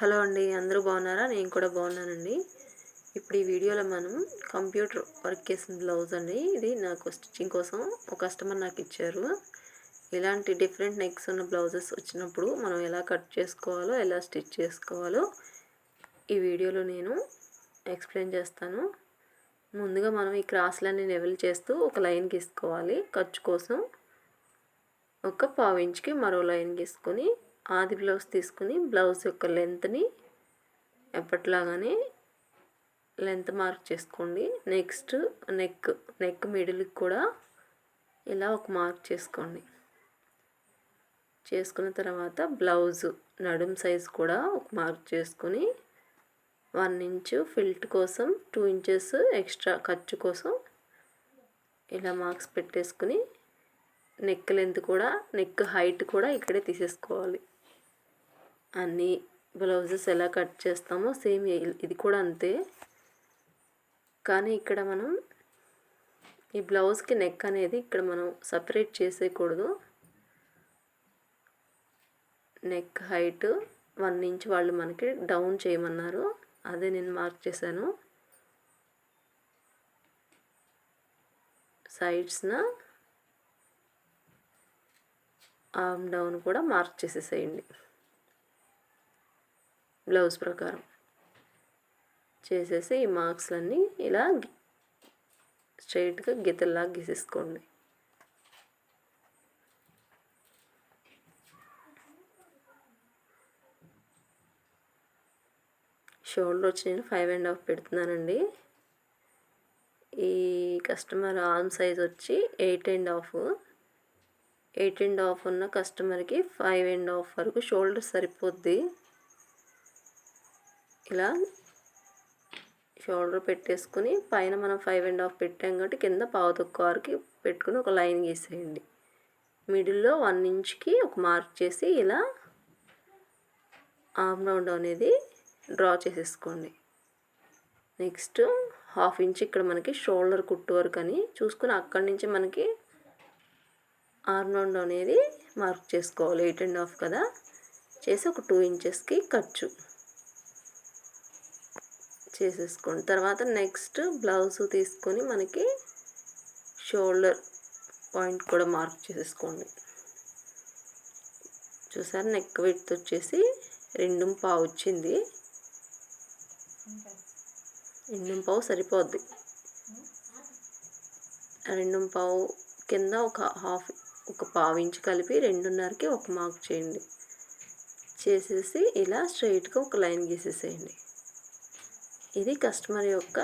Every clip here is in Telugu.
హలో అండి అందరూ బాగున్నారా? నేను కూడా బాగున్నానండి. ఇప్పుడు ఈ వీడియోలో మనం కంప్యూటర్ వర్క్ చేసిన బ్లౌజ్ అండి. ఇది నాకు స్టిచ్చింగ్ కోసం ఒక కస్టమర్ నాకు ఇచ్చారు. ఇలాంటి డిఫరెంట్ నెక్స్ ఉన్న బ్లౌజెస్ వచ్చినప్పుడు మనం ఎలా కట్ చేసుకోవాలో ఎలా స్టిచ్ చేసుకోవాలో ఈ వీడియోలో నేను ఎక్స్ప్లెయిన్ చేస్తాను. ముందుగా మనం ఈ క్రాస్లన్నీ లెవెల్ చేస్తూ ఒక లైన్ గీసుకోవాలి. ఖర్చు కోసం ఒక పావు ఇంచుకి మరో లైన్ గీసుకొని ఆది బ్లౌజ్ తీసుకుని బ్లౌజ్ యొక్క లెంత్ని ఎప్పట్లాగానే లెంత్ మార్క్ చేసుకోండి. నెక్స్ట్ నెక్ నెక్ మిడిల్కి కూడా ఇలా ఒక మార్క్ చేసుకోండి. చేసుకున్న తర్వాత బ్లౌజ్ నడుం సైజ్ కూడా ఒక మార్క్ చేసుకొని వన్ ఇంచు ఫిల్ట్ కోసం టూ ఇంచెస్ ఎక్స్ట్రా ఖర్చు కోసం ఇలా మార్క్స్ పెట్టేసుకుని నెక్ లెంత్ కూడా నెక్ హైట్ కూడా ఇక్కడే తీసేసుకోవాలి. అన్ని బ్లౌజెస్ ఎలా కట్ చేస్తామో సేమ్ ఇది కూడా అంతే. కానీ ఇక్కడ మనం ఈ బ్లౌజ్కి నెక్ అనేది ఇక్కడ మనం సపరేట్ చేసేయకూడదు. నెక్ హైట్ వన్ ఇంచ్ వాళ్ళు మనకి డౌన్ చేయమన్నారు. అదే నేను మార్క్ చేశాను. సైడ్స్న ఆమ్ డౌన్ కూడా మార్క్ చేసేసేయండి. బ్లౌజ్ ప్రకారం చేసేసి ఈ మార్క్స్లన్నీ ఇలా స్ట్రైట్గా గీతల్లా గీసేసుకోండి. షోల్డర్ వచ్చి నేను ఫైవ్ అండ్ హాఫ్ పెడుతున్నానండి. ఈ కస్టమర్ ఆర్మ్ సైజ్ వచ్చి eight and half. Eight and half ఉన్న కస్టమర్కి ఫైవ్ అండ్ హాఫ్ వరకు షోల్డర్ సరిపోద్ది. ఇలా షోల్డర్ పెట్టేసుకుని పైన మనం ఫైవ్ అండ్ హాఫ్ పెట్టాం కాబట్టి కింద పావు తక్కువ వరకు పెట్టుకుని ఒక లైన్ గీసేయండి. మిడిల్లో వన్ ఇంచ్కి ఒక మార్క్ చేసి ఇలా ఆమ్ రౌండ్ అనేది డ్రా చేసేసుకోండి. నెక్స్ట్ హాఫ్ ఇంచ్ ఇక్కడ మనకి షోల్డర్ కుట్టు వరకు అని చూసుకుని అక్కడి నుంచి మనకి ఆర్మ్ రౌండ్ అనేది మార్క్ చేసుకోవాలి. ఎయిట్ అండ్ హాఫ్ కదా. చేసి ఒక టూ ఇంచెస్కి ఖర్చు చేసేసుకోండి. తర్వాత నెక్స్ట్ బ్లౌజ్ తీసుకొని మనకి షోల్డర్ పాయింట్ కూడా మార్క్ చేసేసుకోండి. చూసారు? నెక్ విత్ వచ్చేసి రెండు పావు వచ్చింది. రెండు పావు సరిపోద్ది. రెండు పావు కింద ఒక హాఫ్ ఒక పావు ఇంచు కలిపి రెండున్నరకి ఒక మార్క్ చేయండి. చేసేసి ఇలా స్ట్రైట్గా ఒక లైన్ గీసేసేయండి. ఇది కస్టమర్ యొక్క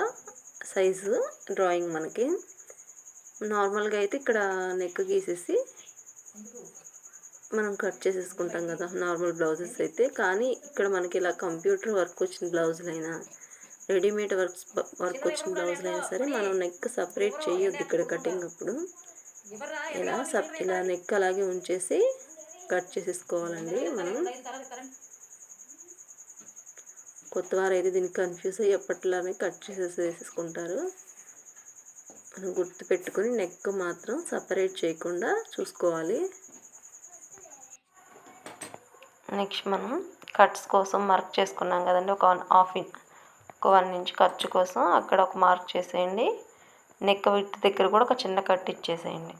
సైజు డ్రాయింగ్ మనకి. నార్మల్గా అయితే ఇక్కడ నెక్ గీసేసి మనం కట్ చేసేసుకుంటాం కదా నార్మల్ బ్లౌజెస్ అయితే. కానీ ఇక్కడ మనకి ఇలా కంప్యూటర్ వర్క్ వచ్చిన బ్లౌజులైనా రెడీమేడ్ వర్క్ వర్క్ వచ్చిన బ్లౌజులైనా సరే మనం నెక్ సపరేట్ చేయొద్దు ఇక్కడ కటింగ్ అప్పుడు. ఇలా సప్ ఇలా నెక్ అలాగే ఉంచేసి కట్ చేసేసుకోవాలండి మనం. కొత్త వారు అయితే దీనికి కన్ఫ్యూజ్ అయ్యి ఎప్పట్లానే కట్ చేసేసి వేసేసుకుంటారు. మనం గుర్తు పెట్టుకుని నెక్ మాత్రం సపరేట్ చేయకుండా చూసుకోవాలి. నెక్స్ట్ మనం కట్స్ కోసం మార్క్ చేసుకున్నాం కదండి ఒక వన్ హాఫ్ ఇన్ ఒక వన్ ఇంచ్ ఖర్చు కోసం అక్కడ ఒక మార్క్ చేసేయండి. నెక్ విత్ దగ్గర కూడా ఒక చిన్న కట్ ఇచ్చేసేయండి.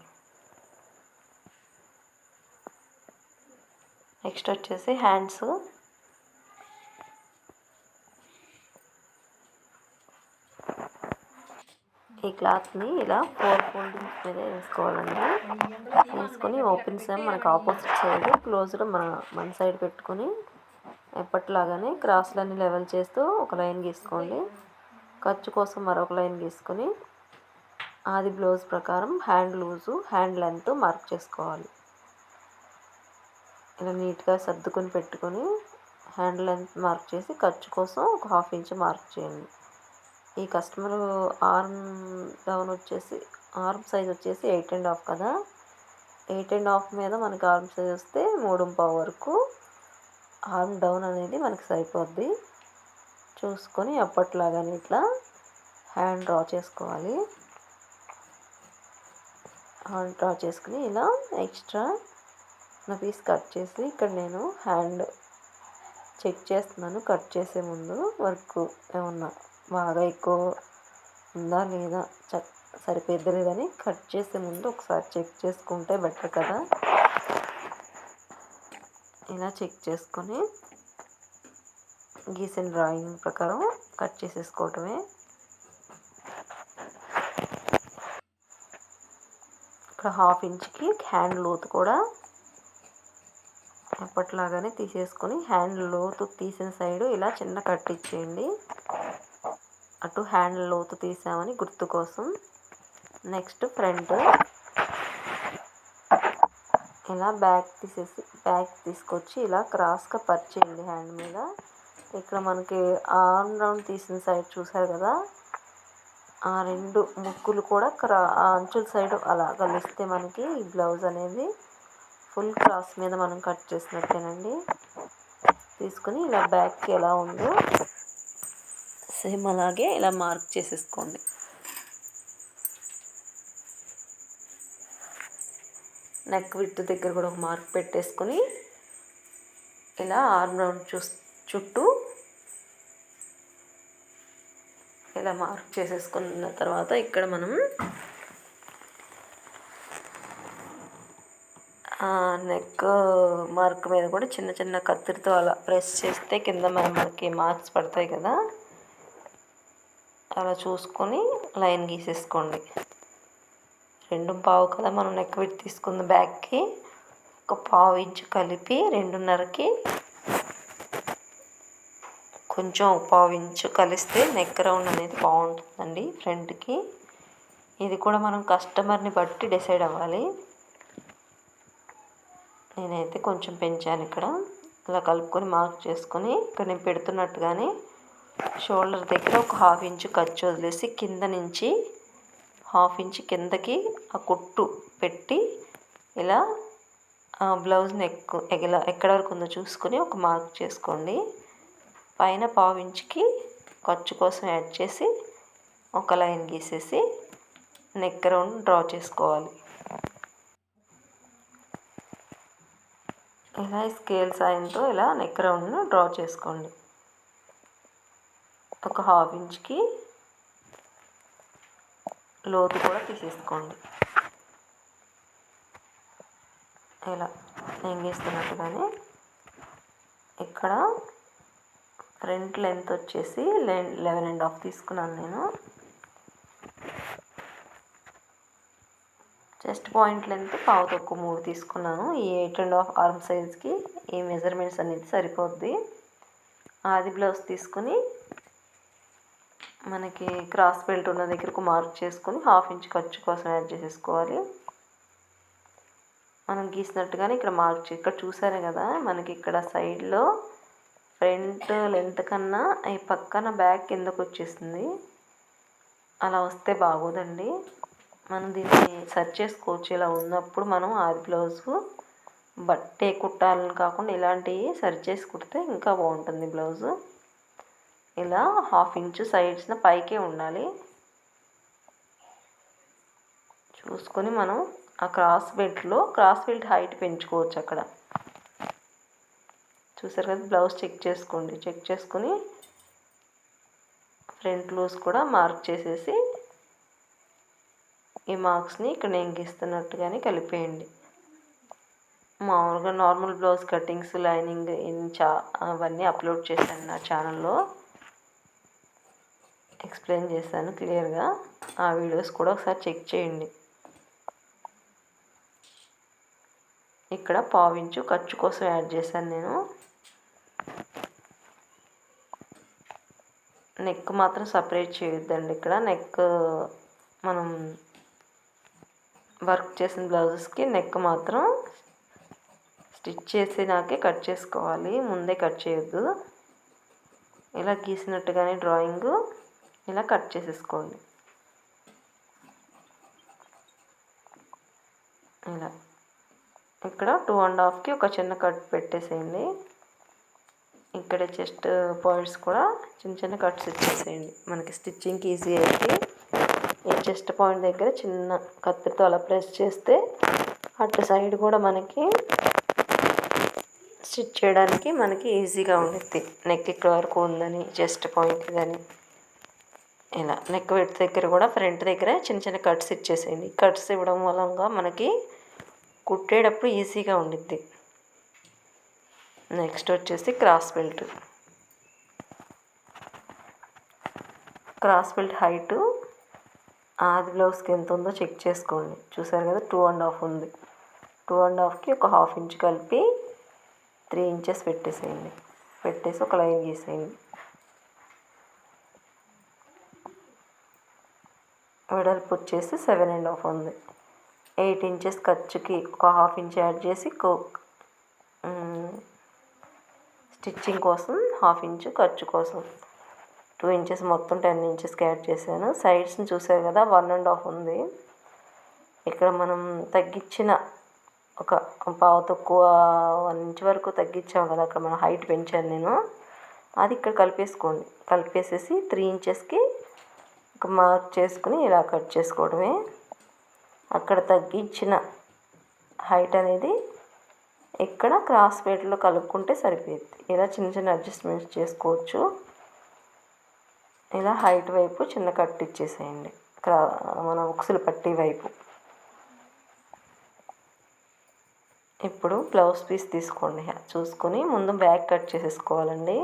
నెక్స్ట్ వచ్చేసి హ్యాండ్స్ ఈ క్లాత్ని ఇలా ఫోర్ ఫోల్డింగ్స్ మీద వేసుకోవాలండి. వేసుకొని ఓపెన్ సేమ్ మనకు ఆపోజిట్ సైడ్ క్లోజ్డ్ మన మన సైడ్ పెట్టుకొని ఎప్పటిలాగానే క్రాస్లన్నీ లెవెల్ చేస్తూ ఒక లైన్ గీసుకోండి. ఖర్చు కోసం మరొక లైన్ గీసుకొని ఆది బ్లౌజ్ ప్రకారం hand loose hand length mark చేసుకోవాలి. ఇలా నీట్గా సర్దుకొని పెట్టుకొని హ్యాండ్ లెంత్ మార్క్ చేసి ఖర్చు కోసం ఒక హాఫ్ ఇంచ్ మార్క్ చేయండి. ఈ కస్టమర్ ఆర్మ్ డౌన్ వచ్చేసి ఆర్మ్ సైజ్ వచ్చేసి ఎయిట్ అండ్ హాఫ్ కదా? ఎయిట్ అండ్ హాఫ్ మీద మనకి ఆర్మ్ సైజ్ వస్తే మూడు పావు వరకు ఆర్మ్ డౌన్ అనేది మనకి సరిపోద్ది. చూసుకొని అప్పట్లాగానే ఇట్లా హ్యాండ్ డ్రా చేసుకోవాలి. హ్యాండ్ డ్రా చేసుకుని ఇలా ఎక్స్ట్రా నా పీస్ కట్ చేసి ఇక్కడ నేను హ్యాండ్ చెక్ చేస్తున్నాను. కట్ చేసే ముందు వర్క్ ఏమన్నా బాగా ఎక్కువ ఉందా లేదా చ సరిపోద్దా లేదని కట్ చేసే ముందు ఒకసారి చెక్ చేసుకుంటే బెటర్ కదా. ఇలా చెక్ చేసుకొని గీసిన డ్రాయింగ్ ప్రకారం కట్ చేసేసుకోవటమే. ఇక్కడ హాఫ్ ఇంచ్కి హ్యాండ్ లోతు కూడా ఎప్పట్లాగానే తీసేసుకొని హ్యాండ్ లోతు తీసిన సైడు ఇలా చిన్న కట్ ఇచ్చేయండి. అటు హ్యాండ్ లోతు తీసామని గుర్తు కోసం నెక్స్ట్ ఫ్రంట్ ఇలా బ్యాక్ తీసేసి బ్యాక్ తీసుకొచ్చి ఇలా క్రాస్గా పరిచేయండి హ్యాండ్ మీద. ఇక్కడ మనకి ఆర్మ్ రౌండ్ తీసిన సైడ్ చూసారు కదా? ఆ రెండు ముక్కులు కూడా క్రా ఆ అంచుల సైడ్ అలా కలిస్తే మనకి ఈ బ్లౌజ్ అనేది ఫుల్ క్రాస్ మీద మనం కట్ చేసినట్టేనండి. తీసుకుని ఇలా బ్యాక్కి ఎలా ఉందో సేమ్ అలాగే ఇలా మార్క్ చేసేసుకోండి. నెక్ విట్ దగ్గర కూడా ఒక మార్క్ పెట్టేసుకొని ఇలా ఆర్మ్ రౌండ్ చూ చుట్టూ ఇలా మార్క్ చేసేసుకున్న తర్వాత ఇక్కడ మనం నెక్ మార్క్ మీద కూడా చిన్న చిన్న కత్తిరితో అలా ప్రెస్ చేస్తే కింద మనకి మార్క్స్ పడతాయి కదా. అలా చూసుకొని లైన్ గీసేసుకోండి. రెండు పావు కదా మనం నెక్ పెట్టి తీసుకున్న బ్యాగ్కి ఒక పావు ఇంచు కలిపి రెండున్నరకి కొంచెం పావు ఇంచు కలిస్తే నెక్ రౌండ్ అనేది బాగుంటుందండి ఫ్రంట్కి. ఇది కూడా మనం కస్టమర్ని బట్టి డిసైడ్ అవ్వాలి. నేనైతే కొంచెం పెంచాను ఇక్కడ. ఇలా కలుపుకొని మార్క్ చేసుకొని ఇక్కడ నేను పెడుతున్నట్టుగానే షోల్డర్ దగ్గర ఒక హాఫ్ ఇంచు ఖర్చు వదిలేసి కింద నుంచి హాఫ్ ఇంచ్ కిందకి ఆ కుట్టు పెట్టి ఇలా బ్లౌజ్ నెక్ ఎలా ఎక్కడ వరకు ఉందో చూసుకొని ఒక మార్క్ చేసుకోండి. పైన పావు ఇంచుకి ఖర్చు కోసం యాడ్ చేసి ఒక లైన్ గీసేసి నెక్ రౌండ్ డ్రా చేసుకోవాలి. ఇలా స్కేల్ సాయంతో ఇలా నెక్ రౌండ్ను డ్రా చేసుకోండి. ఒక హాఫ్ ఇంచ్కి లోతు కూడా తీసేసుకోండి. ఇలా నేను గీస్తున్నట్టుగానే ఇక్కడ ఫ్రంట్ లెంత్ వచ్చేసి లెవెన్ అండ్ హాఫ్ తీసుకున్నాను నేను. చెస్ట్ పాయింట్ లెంత్ పావు తక్కువ మూడు తీసుకున్నాను. ఈ ఎయిట్ అండ్ హాఫ్ ఆర్మ్ సైజ్కి ఈ మెజర్మెంట్స్ అనేది సరిపోద్ది. ఆది బ్లౌజ్ తీసుకుని మనకి క్రాస్ బెల్ట్ ఉన్న దగ్గరకు మార్క్ చేసుకొని హాఫ్ ఇంచ్ ఖర్చు కోసం యాడ్ చేసేసుకోవాలి. మనం గీసినట్టుగానే ఇక్కడ మార్క్ చే ఇక్కడ చూసారే కదా మనకి ఇక్కడ సైడ్లో ఫ్రంట్ లెంత్ కన్నా ఈ పక్కన బ్యాక్ కిందకు వచ్చేసింది. అలా వస్తే బాగోదండి. మనం దీన్ని సెర్చ్ చేసుకోవచ్చు. ఇలా ఉన్నప్పుడు మనం ఆది బ్లౌజు బట్టే కుట్టాలని కాకుండా ఇలాంటివి సర్చ్ చేసి కుడితే ఇంకా బాగుంటుంది బ్లౌజు. ఇలా హాఫ్ ఇంచు సైడ్స్న పైకే ఉండాలి. చూసుకొని మనం ఆ క్రాస్ బెల్ట్లో క్రాస్ బెల్ట్ హైట్ పెంచుకోవచ్చు అక్కడ. చూసారు కదా బ్లౌజ్ చెక్ చేసుకోండి. చెక్ చేసుకొని ఫ్రంట్ లూజ్ కూడా మార్క్ చేసేసి ఈ మార్క్స్ని ఇక్కడ నేను గీస్తున్నట్టుగానే కలిపేయండి. మామూలుగా నార్మల్ బ్లౌజ్ కటింగ్స్ లైనింగ్ చా అవన్నీ అప్లోడ్ చేశాను నా ఛానల్లో ఎక్స్ప్లెయిన్ చేశాను క్లియర్గా. ఆ వీడియోస్ కూడా ఒకసారి చెక్ చేయండి. ఇక్కడ పావించు ఖర్చు కోసం యాడ్ చేశాను నేను. నెక్ మాత్రం సపరేట్ చేయొద్దండి ఇక్కడ. నెక్ మనం వర్క్ చేసిన బ్లౌజెస్కి నెక్ మాత్రం స్టిచ్ చేసినాకే కట్ చేసుకోవాలి. ముందే కట్ చేయొద్దు. ఇలా గీసినట్టుగానే డ్రాయింగ్ ఇలా కట్ చేసేసుకోండి ఇలా. ఇక్కడ టూ అండ్ హాఫ్కి ఒక చిన్న కట్ పెట్టేసేయండి. ఇక్కడ చెస్ట్ పాయింట్స్ కూడా చిన్న చిన్న కట్స్ ఇచ్చేసేయండి. మనకి స్టిచ్చింగ్కి ఈజీ అయితే ఈ చెస్ట్ పాయింట్ దగ్గర చిన్న కత్తితో అలా ప్రెస్ చేస్తే అటు సైడ్ కూడా మనకి స్టిచ్ చేయడానికి మనకి ఈజీగా ఉండుద్ది. నెక్ ఇక్కడ వరకు ఉందని చెస్ట్ పాయింట్ కానీ ఇలా నెక్ వెట్ దగ్గర కూడా ఫ్రంట్ దగ్గర చిన్న చిన్న కట్స్ ఇచ్చేసేయండి. కట్స్ ఇవ్వడం వలన మనకి కుట్టేటప్పుడు ఈజీగా ఉండిద్ది. నెక్స్ట్ వచ్చేసి cross belt cross belt height ఆది బ్లౌజ్కి ఎంత ఉందో చెక్ చేసుకోండి. చూసారు కదా టూ అండ్ హాఫ్ ఉంది. టూ అండ్ హాఫ్కి ఒక హాఫ్ ఇంచ్ కలిపి త్రీ ఇంచెస్ పెట్టేసేయండి. పెట్టేసి ఒక లైన్ గీసేయండి. వెడల్పు వచ్చేసి సెవెన్ అండ్ హాఫ్ ఉంది. ఎయిట్ ఇంచెస్ ఖర్చుకి ఒక హాఫ్ ఇంచ్ యాడ్ చేసి కో స్టిచ్చింగ్ కోసం హాఫ్ ఇంచ్ ఖర్చు కోసం. టూ ఇంచెస్ మొత్తం టెన్ ఇంచెస్కి యాడ్ చేశాను. సైడ్స్ని చూసారు కదా వన్ అండ్ హాఫ్ ఉంది. ఇక్కడ మనం తగ్గించిన ఒక పావు తక్కువ వన్ ఇంచ్ వరకు తగ్గించాము కదా అక్కడ మనం హైట్ పెంచాను నేను. అది ఇక్కడ కలిపేసుకోండి. కలిపేసేసి త్రీ ఇంచెస్కి ఒక మార్క్ చేసుకుని ఇలా కట్ చేసుకోవడమే. అక్కడ తగ్గించిన హైట్ అనేది ఇక్కడ క్రాస్ పేట్లో కలుపుకుంటే సరిపోయింది. ఇలా చిన్న చిన్న అడ్జస్ట్మెంట్స్ చేసుకోవచ్చు. ఇలా హైట్ వైపు చిన్న కట్ ఇచ్చేసేయండి. క్రా మన ఉక్సులు పట్టి వైపు. ఇప్పుడు బ్లౌజ్ పీస్ తీసుకోండి. చూసుకొని ముందు బ్యాక్ కట్ చేసేసుకోవాలండి.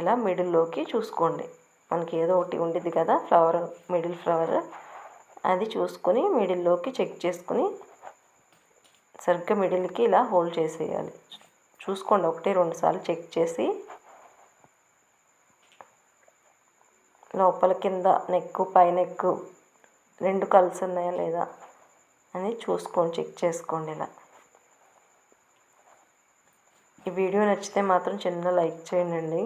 ఇలా మిడిల్లోకి చూసుకోండి. మనకి ఏదో ఒకటి ఉండిద్ది కదా ఫ్లవర్ మిడిల్ ఫ్లవర్ అది చూసుకొని మిడిల్లోకి చెక్ చేసుకుని సరిగ్గా మిడిల్కి ఇలా హోల్డ్ చేసేయాలి. చూసుకోండి ఒకటి రెండు సార్లు చెక్ చేసి లోపల కింద నెక్ పై నెక్ రెండు కలిసి ఉన్నాయా లేదా అని చూసుకోండి చెక్ చేసుకోండి ఇలా. ఈ వీడియో నచ్చితే మాత్రం చిన్న లైక్ చేయండి.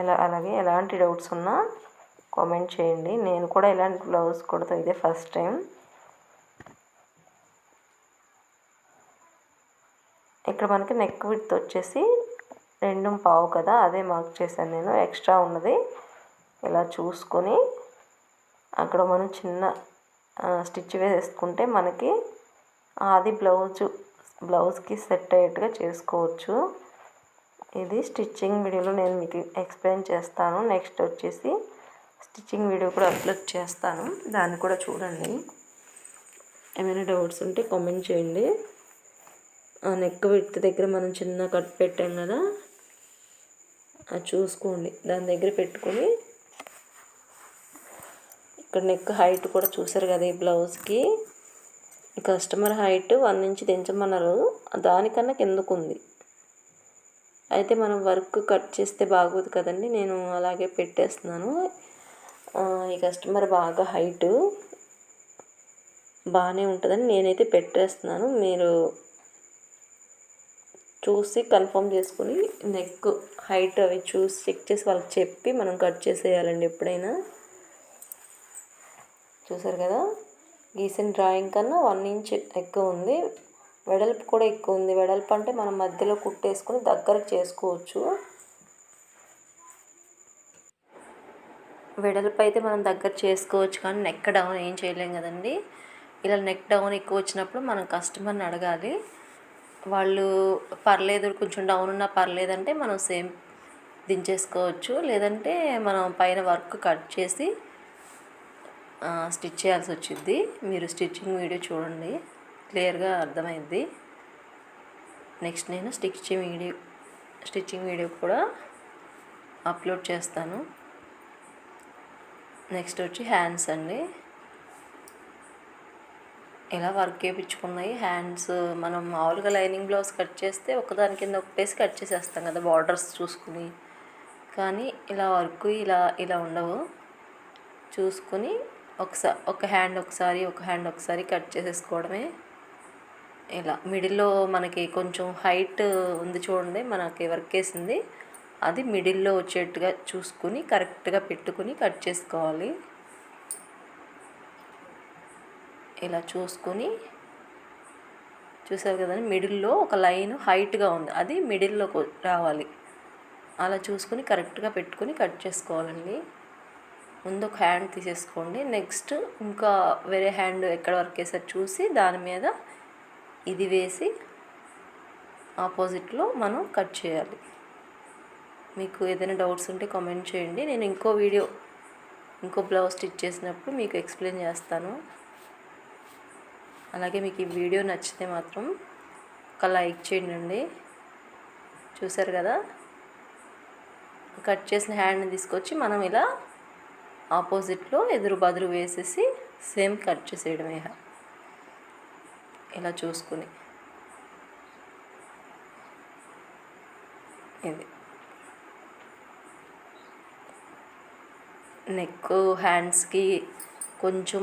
ఎలా అలాగే ఎలాంటి డౌట్స్ ఉన్నా కామెంట్ చేయండి. నేను కూడా ఇలాంటి బ్లౌజ్ కుడతా ఇదే ఫస్ట్ టైం. ఇక్కడ మనకి నెక్ విత్ వచ్చేసి రెండు పావు కదా అదే మార్క్ చేశాను నేను. ఎక్స్ట్రా ఉన్నది. ఇలా చూసుకొని అక్కడ మనం చిన్న స్టిచ్ వేసేసుకుంటే మనకి అది బ్లౌజు బ్లౌజ్కి సెట్ అయ్యేట్టుగా చేసుకోవచ్చు. ఇది స్టిచ్చింగ్ వీడియోలో నేను మీకు ఎక్స్ప్లెయిన్ చేస్తాను. నెక్స్ట్ వచ్చేసి స్టిచ్చింగ్ వీడియో కూడా అప్లోడ్ చేస్తాను. దాన్ని కూడా చూడండి. ఏమైనా డౌట్స్ ఉంటే కామెంట్ చేయండి. ఆ నెక్ విత్ దగ్గర మనం చిన్న కట్ పెట్టాం కదా అది చూసుకోండి. దాని దగ్గర పెట్టుకొని ఇక్కడ నెక్ హైట్ కూడా చూసారు కదా ఈ బ్లౌజ్కి కస్టమర్ హైట్ వన్ ఇంచ్ దించమన్నారు. దానికన్నా కిందకు ఉంది అయితే మనం వర్క్ కట్ చేస్తే బాగోదు కదండి. నేను అలాగే పెట్టేస్తున్నాను. ఈ కస్టమర్ బాగా హైటు. బాగానే ఉంటుందని నేనైతే పెట్టేస్తున్నాను. మీరు చూసి కన్ఫర్మ్ చేసుకుని నెక్ హైట్ అవి చూసి చెక్ చేసి వాళ్ళకి చెప్పి మనం కట్ చేసేయాలండి ఎప్పుడైనా. చూసారు కదా? గీసిన డ్రాయింగ్ కన్నా వన్ ఇంచ్ ఎక్కువ ఉంది. వెడల్పు కూడా ఎక్కువ ఉంది. వెడల్పు అంటే మనం మధ్యలో కుట్టేసుకొని దగ్గరకు చేసుకోవచ్చు. వెడల్పు అయితే మనం దగ్గర చేసుకోవచ్చు కానీ నెక్ డౌన్ ఏం చేయలేం కదండి. ఇలా నెక్ డౌన్ ఎక్కువ వచ్చినప్పుడు మనం కస్టమర్ని అడగాలి. వాళ్ళు పర్లేదు కొంచెం డౌన్ ఉన్నా పర్లేదంటే మనం సేమ్ దించేసుకోవచ్చు. లేదంటే మనం పైన వర్క్ కట్ చేసి స్టిచ్ చేయాల్సి వచ్చింది మీరు స్టిచ్చింగ్ వీడియో చూడండి. క్లియర్గా అర్థమైంది. నెక్స్ట్ నేను స్టిచ్చింగ్ వీడియో స్టిచ్చింగ్ వీడియో కూడా అప్లోడ్ చేస్తాను. నెక్స్ట్ వచ్చి హ్యాండ్స్ అండి. ఇలా వర్క్ చేయించుకున్నాయి. హ్యాండ్స్ మనం మామూలుగా లైనింగ్ బ్లౌజ్ కట్ చేస్తే ఒకదాని కింద ఒకటేసి కట్ చేసేస్తాం కదా బార్డర్స్ చూసుకుని. కానీ ఇలా వర్క్ ఇలా ఇలా ఉండవు. చూసుకుని ఒకసారి ఒక హ్యాండ్ ఒకసారి ఒక హ్యాండ్ ఒకసారి కట్ చేసేసుకోవడమే ఇలా మిడిల్లో మనకి కొంచెం హైట్ ఉంది చూడండి మనకి వర్క్ వేసింది అది మిడిల్లో వచ్చేట్టుగా చూసుకుని కరెక్ట్గా పెట్టుకుని కట్ చేసుకోవాలి. ఇలా చూసుకొని చూసారు కదండి మిడిల్లో ఒక లైన్ హైట్గా ఉంది. అది మిడిల్లోకి రావాలి. అలా చూసుకొని కరెక్ట్గా పెట్టుకొని కట్ చేసుకోవాలండి. ముందు ఒక హ్యాండ్ తీసేసుకోండి. నెక్స్ట్ ఇంకా వేరే హ్యాండ్ ఎక్కడ వరకు వేసారు చూసి దాని మీద ఇది వేసి ఆపోజిట్లో మనం కట్ చేయాలి. మీకు ఏదైనా డౌట్స్ ఉంటే కామెంట్ చేయండి. నేను ఇంకో వీడియో ఇంకో బ్లౌజ్ స్టిచ్ చేసినప్పుడు మీకు ఎక్స్ప్లెయిన్ చేస్తాను. అలాగే మీకు ఈ వీడియో నచ్చితే మాత్రం ఒక లైక్ చేయండి. చూసారు కదా? కట్ చేసిన హ్యాండ్ని తీసుకొచ్చి మనం ఇలా ఆపోజిట్లో ఎదురు బదురు వేసేసి సేమ్ కట్ చేసేయడమే. ఇలా చూసుకుని. ఇది. నెక్ హ్యాండ్స్కి కొంచెం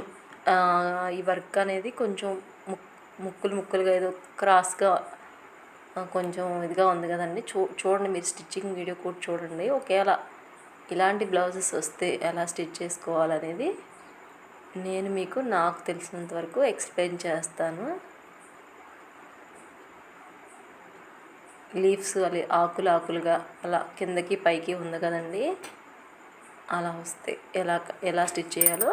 ఈ వర్క్ అనేది కొంచెం ముక్ ముక్కులు ముక్కులుగా ఏదో క్రాస్గా కొంచెం ఇదిగా ఉంది కదండి. చూ చూడండి మీరు స్టిచ్చింగ్ వీడియో కూడా చూడండి. ఒకేలా ఇలాంటి బ్లౌజెస్ వస్తే ఎలా స్టిచ్ చేసుకోవాలనేది నేను మీకు నాకు తెలిసినంత వరకు ఎక్స్ప్లెయిన్ చేస్తాను. లీవ్స్ అలా ఆకులు ఆకులుగా అలా కిందకి పైకి ఉంది కదండి. అలా వస్తాయి ఎలా ఎలా స్టిచ్ చేయాలో?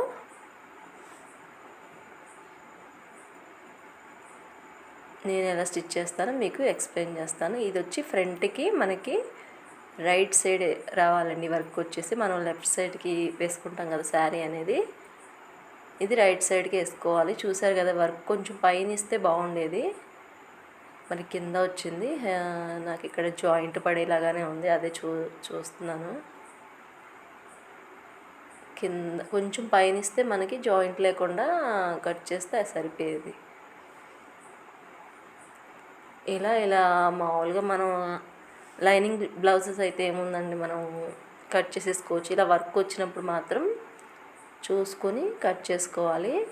నేను ఎలా స్టిచ్ చేస్తానో మీకు ఎక్స్ప్లెయిన్ చేస్తాను. ఇది వచ్చి ఫ్రంట్కి మనకి రైట్ సైడ్ రావాలండి వర్క్ వచ్చేసి. మనం లెఫ్ట్ సైడ్కి వేసుకుంటాం కదా శారీ అనేది. ఇది రైట్ సైడ్కి వేసుకోవాలి. చూసారు కదా వర్క్ కొంచెం పైన ఇస్తే బాగుండేది. మరి కింద వచ్చింది. నాకు ఇక్కడ జాయింట్ పడేలాగానే ఉంది. అదే చూ చూస్తున్నాను. కింద కొంచెం పైన ఇస్తే మనకి జాయింట్ లేకుండా కట్ చేస్తే అది సరిపోయేది. ఇలా ఇలా మామూలుగా మనం లైనింగ్ బ్లౌజెస్ అయితే ఏముందండి? మనం కట్ చేసేసుకోవచ్చు. ఇలా వర్క్ వచ్చినప్పుడు మాత్రం చూసుకొని కట్ చేసుకోవాలి.